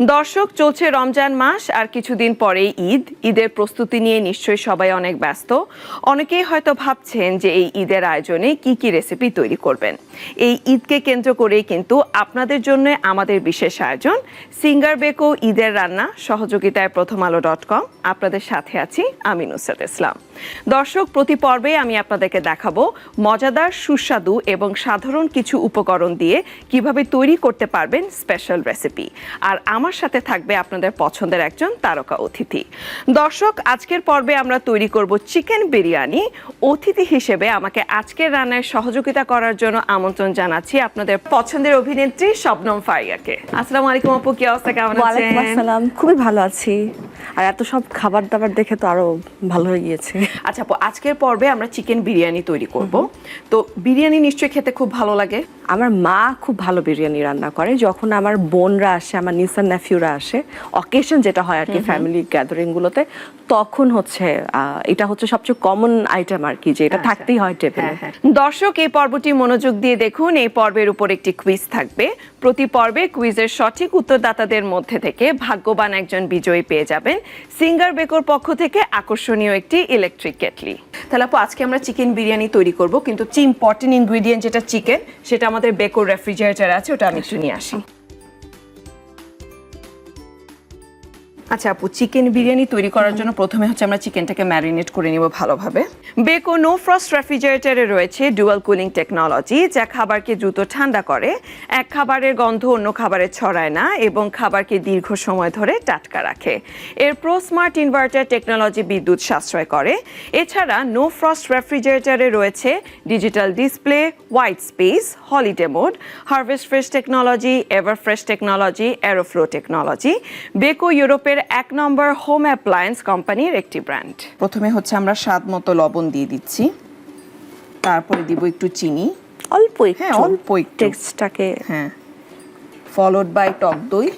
দর্শক, চলছে রমজান মাস আর কিছুদিন পরেই ঈদ। ঈদের প্রস্তুতি নিয়ে নিশ্চয়ই সবাই অনেক ব্যস্ত। অনেকেই হয়তো ভাবছেন যে এই ঈদের আয়োজনে কি কি রেসিপি তৈরি করবেন। এই ঈদকে কেন্দ্র করেই কিন্তু আপনাদের জন্য আমাদের বিশেষ আয়োজন। সিঙ্গার বেকো ঈদের রান্না, সহযোগিতায় প্রথম আলো ডট কম। আপনাদের সাথে আছি আমি নুসরাত ইসলাম। দর্শক, প্রতি পর্বে আমি আপনাদেরকে দেখাবো মজাদার, সুস্বাদু এবং সাধারণ কিছু উপকরণ দিয়ে কীভাবে তৈরি করতে পারবেন স্পেশাল রেসিপি আর আমার সাথে থাকবে আপনাদের পছন্দের একজন তারকা অতিথি। দর্শক আজকের পর্বে আমরা তৈরি করব চিকেন বিরিয়ানি। অতিথি হিসেবে আমাকে আজকের রান্নায় সহযোগিতা করার জন্য আমন্ত্রণ জানাচ্ছি আপনাদের পছন্দের অভিনেত্রী শবনম ফারিয়াকে। আসসালামু আলাইকুম আপু কি অবস্থা? কেমন আছেন? আসসালাম খুবই ভালো আছি। আর এত সব খাবার দাবার দেখে তো আরও ভালো হয়ে গিয়েছে। আচ্ছা আপু আজকের পর্বে আমরা চিকেন বিরিয়ানি তৈরি করব। তো বিরিয়ানি নিশ্চয়ই খেতে খুব ভালো লাগে। আমার মা খুব ভালো বিরিয়ানি রান্না করে। যখন আমার বোনরা আসে আমার নিসার নেফিউরা আসে অকেশন যেটা হয় আর কি ফ্যামিলি গ্যাদারিং গুলোতে তখন হচ্ছে এটা হচ্ছে সবচেয়ে কমন আইটেম আর কি যে এটা আচ্ছা। থাকতেই হয় টেবিলে হ্যাঁ, হ্যাঁ। দর্শক এই পর্বটি মনোযোগ দিয়ে দেখুন এই পর্বের উপর একটি কুইজ থাকবে। প্রতি পর্বে কুইজের সঠিক উত্তরদাতাদের মধ্যে থেকে ভাগ্যবান একজন বিজয়ী পেয়ে যাবেন। সিঙ্গার বেকর পক্ষ থেকে আকর্ষণীয় একটি ইলেকট্রিক কেটলি। তাহলে আজকে আমরা চিকেন বিরিয়ানি তৈরি করব কিন্তু ইম্পর্টেন্ট ইনগ্রিডিয়েন্ট যেটা চিকেন সেটা আমাদের বেকর রেফ্রিজারেটর আছে ওটা আমি একটু নিয়ে আসি। আচ্ছা আপু চিকেন বিরিয়ানি তৈরি করার জন্য প্রথমে হচ্ছে আমরা চিকেনটাকে ম্যারিনেট করে নিব ভালোভাবে। বেকো নো ফ্রস্ট রেফ্রিজারেটরে রয়েছে ডুয়াল কুলিং টেকনোলজি যা খাবারকে দ্রুত ঠান্ডা করে। এক খাবারের গন্ধ অন্য খাবারে ছড়ায় না এবং খাবারকে দীর্ঘ সময় ধরে টাটকা রাখে। এর প্রো স্মার্ট ইনভার্টার টেকনোলজি বিদ্যুৎ সাশ্রয় করে। এছাড়া নো ফ্রস্ট রেফ্রিজারেটরে রয়েছে digital display white space holiday mode harvest fresh technology ever fresh technology aeroflow technology Beko ইউরোপের এক নম্বর হোম অ্যাপ্লায়েন্স কোম্পানির একটি ব্র্যান্ড প্রথমে হচ্ছে আমরা স্বাদ মতো লবণ দিয়ে দিচ্ছি। তারপরে দিব একটু চিনি। অল্প হ্যাঁ, অল্প একটু। টেক্সটটাকে হ্যাঁ। ফলোড বাই টক দই।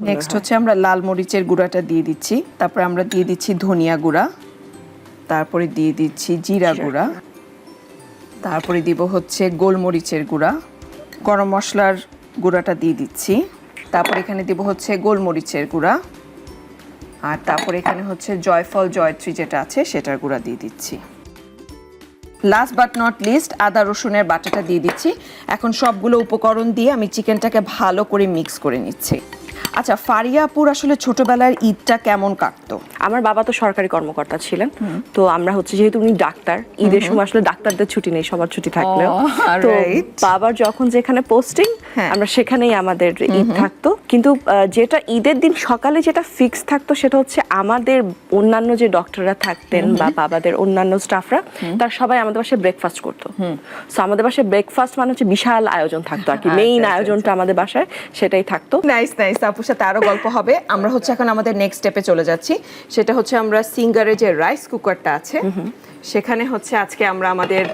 নেক্সট হচ্ছে আমরা লাল মরিচের গুঁড়াটা দিয়ে দিচ্ছি। তারপরে আমরা দিয়ে দিচ্ছি ধনিয়া গুঁড়া। তারপরে দিয়ে দিচ্ছি জিরা গুঁড়া। তারপরে দিব হচ্ছে গোলমরিচের গুঁড়া। গরম মশলার গুঁড়াটা দিয়ে দিচ্ছি। তারপর এখানে দেব হচ্ছে গোলমরিচের গুঁড়া। আর তারপর এখানে হচ্ছে জয়ফল, জয়ত্রী যেটা আছে সেটার গুঁড়া দিয়ে দিচ্ছি। লাস্ট বাট নট লিস্ট আদা, রসুনের বাটাটা দিয়ে দিচ্ছি। এখন সবগুলো উপকরণ দিয়ে আমি চিকেনটাকে ভালো করে মিক্স করে নিচ্ছি। আচ্ছা ফারিয়াপুর আসলে ছোটবেলার ঈদটা কেমন কাটতো? আমার বাবা তো সরকারি কর্মকর্তা ছিলেন। তো আমরা হচ্ছে যেহেতু উনি ডাক্তার ঈদের সময় আসলে ডাক্তারদের ছুটি নেই সবার ছুটি থাকলেও। তো বাবার যখন যেখানে পোস্টিং হ্যাঁ। আমরা সেখানেই আমাদের ঈদ থাকতো। কিন্তু যেটা ঈদের দিন সকালে যেটা ফিক্স থাকতো সেটা হচ্ছে আমাদের অন্যান্য যে ডক্টররা থাকতেন বা বাবাদের অন্যান্য স্টাফরা তারা সবাই আমাদের বাসায় ব্রেকফাস্ট করতো। সো আমাদের বাসায় ব্রেকফাস্ট মানে হচ্ছে বিশাল আয়োজন থাকতো আর কি। আচ্ছা, মেইন আচ্ছা, আয়োজনটা আমাদের বাসায় সেটাই থাকতো। নাইস নাইস আপুর সাথে আরও গল্প হবে। আমরা হচ্ছে এখন আমাদের নেক্সট স্টেপে চলে যাচ্ছি। সেটা হচ্ছে আমরা সিঙ্গারের যে রাইস কুকারটা আছে সেখানে হচ্ছে আজকে আমরা আমাদের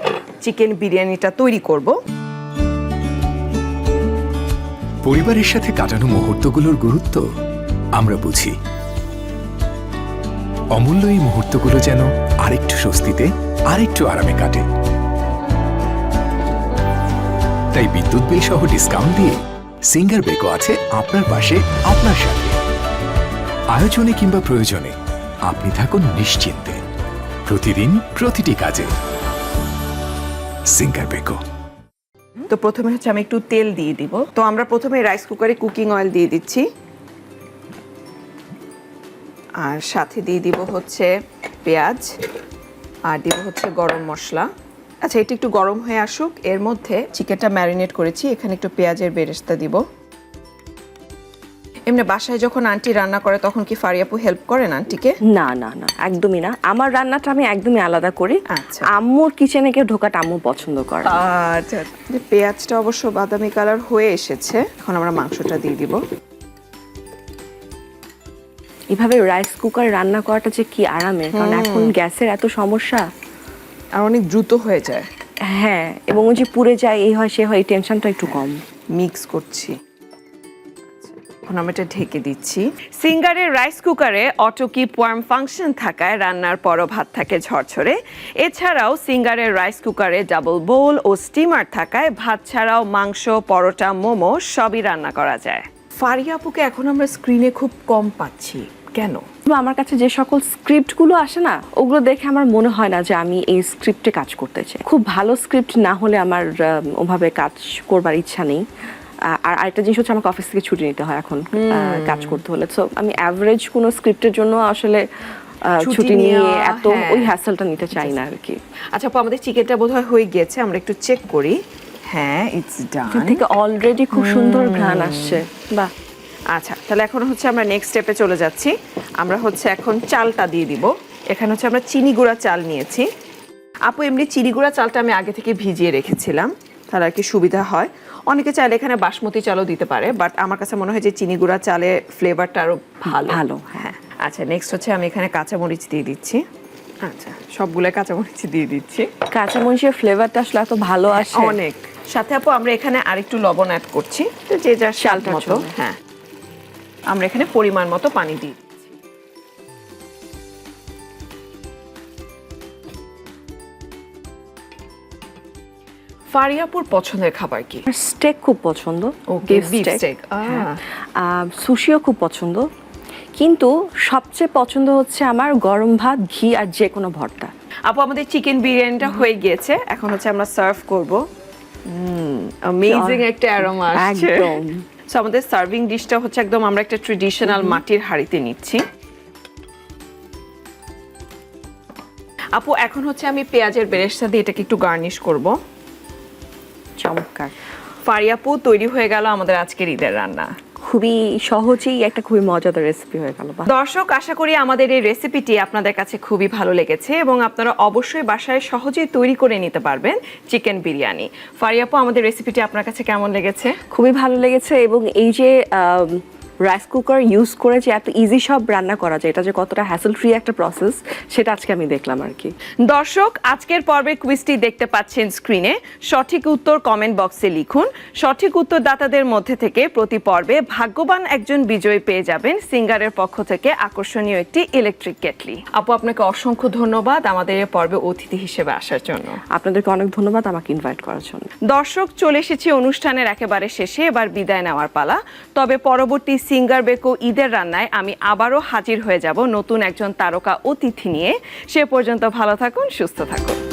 চিকেন বিরিয়ানিটা তৈরি করব। পরিবারের সাথে কাটানো মুহূর্তগুলোর গুরুত্ব আমরা বুঝি। অমূল্য এই মুহূর্তগুলো যেন আরেকটু স্বস্তিতে আরেকটু আরামে কাটে। তাই বিদ্যুৎ বিল সহ ডিসকাউন্ট দিয়ে সিঙ্গার বেকো আছে আপনার পাশে, আপনার সাথে। আয়োজনে কিংবা প্রয়োজনে আপনি থাকুন নিশ্চিন্তে। প্রতিদিন প্রতিটি কাজে। সিঙ্গার বেকো তো প্রথমে হচ্ছে আমি একটু তেল দিয়ে দিব। তো আমরা প্রথমে রাইস কুকারে কুকিং অয়েল দিয়ে দিচ্ছি। আর সাথে দিয়ে দিব হচ্ছে পেঁয়াজ, আর দিব হচ্ছে গরম মশলা। আচ্ছা এটি একটু গরম হয়ে আসুক। এর মধ্যে চিকেনটা ম্যারিনেট করেছি। এখানে একটু পেঁয়াজের বেরেস্তা দিব। এমনি বাসায় যখন আন্টি রান্না করে তখন কি ফারিয়াপু হেল্প করেন আন্টিকে? না না না একদমই না। আমার রান্নাটা আমি একদমই আলাদা করি। আচ্ছা। আম্মুর কিচেনে কেউ ঢোকাটা আম্মু পছন্দ করে আচ্ছা যে পেঁয়াজটা অবশ্য বাদামি কালার হয়ে এসেছে। এখন আমরা মাংসটা দিয়ে দিব। এভাবে রাইস কুকার রান্না করাটা যে কি আরামের কারণ এখন গ্যাসের এত সমস্যা। আর অনেক দ্রুত হয়ে যায়। হ্যাঁ এবং ওই যে পুড়ে যায় এই হয় সে হয় এই টেনশনটা একটু কম। মিক্স করছি। এখন আমি এটা ঢেকে দিচ্ছি। সিঙ্গারের রাইস কুকারে অটো কিপ ওয়ার্ম ফাংশন থাকায় রান্নার পরও ভাত থাকে ঝরঝরে। এছাড়াও সিঙ্গারের রাইস কুকারে ডাবল বোল ও স্টিমার থাকায় ভাত ছাড়াও মাংস পরোটা মোমো সবই রান্না করা যায়। ফারিয়া আপুকে এখন আমরা স্ক্রিনে খুব কম পাচ্ছি। কেন? আমার কাছে যে সকল স্ক্রিপ্টগুলো আসে না ওগুলো দেখে আমার মনে হয় না যে আমি এই স্ক্রিপ্টে কাজ করতে চাই। খুব ভালো স্ক্রিপ্ট না হলে আমার ওভাবে কাজ করবার ইচ্ছা নেই। আর আরেকটা জিনিস হচ্ছে আমাকে অফিস থেকে ছুটি নিতে হয় এখন কাজ করতে হলে। সো আমি অ্যাভারেজ কোনো স্ক্রিপ্টের জন্য আসলে ছুটি নিয়ে এত। ওই হ্যাসেলটা নিতে চাই না আর কি। আচ্ছা আপু আমাদের চিকেনটা বোধহয় হয়ে গিয়েছে আমরা একটু চেক করি। হ্যাঁ ইটস ডান থেকে অলরেডি খুব সুন্দর ঘ্রাণ আসছে। বাহ। আচ্ছা তাহলে এখন হচ্ছে আমরা নেক্সট স্টেপে চলে যাচ্ছি। আমরা হচ্ছে এখন চালটা দিয়ে দিব। এখানে হচ্ছে আমরা চিনি গুঁড়া চাল নিয়েছি। আপু এমনি চিনি গুঁড়া চালটা আমি আগে থেকে ভিজিয়ে রেখেছিলাম। তাহলে আর কি সুবিধা হয়। অনেকে চাইলে এখানে বাসমতি চালও দিতে পারে বাট আমার কাছে মনে হয় যে চিনি গুঁড়া চালে ফ্লেভারটা আরও ভালো। ভালো, হ্যাঁ। আচ্ছা নেক্সট হচ্ছে আমি এখানে কাঁচামরিচ দিয়ে দিচ্ছি। আচ্ছা সবগুলো কাঁচামরিচ দিয়ে দিচ্ছি। কাঁচামরিচের ফ্লেভারটা আসলে এত ভালো আসে। অনেক। সাথে আপু আমরা এখানে আরেকটু লবণ অ্যাড করছি। তো যে যার চালটার মতো। হ্যাঁ। আমরা এখানে পরিমাণ মতো পানি দিই। ফারিয়াপুর পছন্দের খাবার কি? স্টেক খুব পছন্দ steak, আহ। হ্যাঁ। সুশিও খুব পছন্দ। কিন্তু সবচেয়ে পছন্দ হচ্ছে আমার গরম ভাত ঘি আর যে কোনো ভর্তা। আপু আমাদের চিকেন বিরিয়ানিটা হয়ে গিয়েছে এখন হচ্ছে আমরা সার্ভ করব। অ্যামেজিং একটা অ্যারোমা আসছে। একদম। সো আমাদের সার্ভিং ডিশটা হচ্ছে একদম আমরা একটা ট্রেডিশনাল মাটির হাঁড়িতে নিচ্ছি। আপু এখন হচ্ছে আমি পেঁয়াজের বেরেস্তা দিয়ে এটাকে একটু গার্নিশ করব। চমৎকার। ফারিয়াপু তৈরি হয়ে গেল আমাদের আজকের ঈদের রান্না। খুবই সহজেই একটা খুবই মজাদার রেসিপি হয়ে গেল। দর্শক, আশা করি আমাদের এই রেসিপিটি আপনাদের কাছে খুবই ভালো লেগেছে এবং আপনারা অবশ্যই বাসায় সহজেই তৈরি করে নিতে পারবেন চিকেন বিরিয়ানি। ফারিয়াপু আমাদের রেসিপিটি আপনার কাছে কেমন লেগেছে? খুবই ভালো লেগেছে এবং এই যে রাইস কুকার ইউজ করে যে এত ইজি সব রান্না করা যায় এটা যে কতটা হ্যাসেল ফ্রি একটা প্রসেস সেটা আজকে আমি দেখলাম আর কি। দর্শক আজকের পর্বের কুইজটি দেখতে পাচ্ছেন স্ক্রিনে সঠিক উত্তর কমেন্ট বক্সে লিখুন। সঠিক উত্তরদাতাদের মধ্যে থেকে প্রতি পর্বে ভাগ্যবান একজন বিজয়ী পেয়ে যাবেন সিঙ্গারের পক্ষ থেকে আকর্ষণীয় একটি ইলেকট্রিক কেটলি আপু আপনাকে অসংখ্য ধন্যবাদ আমাদের এই পর্বে অতিথি হিসেবে আসার জন্য। আপনাদেরকে অনেক ধন্যবাদ আমাকে ইনভাইট করার জন্য। দর্শক চলে এসেছি অনুষ্ঠানের একেবারে শেষে এবার বিদায় নেওয়ার পালা। তবে পরবর্তী সিঙ্গার বেকো ঈদের রান্নায় আমি আবারও হাজির হয়ে যাব নতুন একজন তারকা অতিথি নিয়ে। সে পর্যন্ত ভালো থাকুন, সুস্থ থাকুন।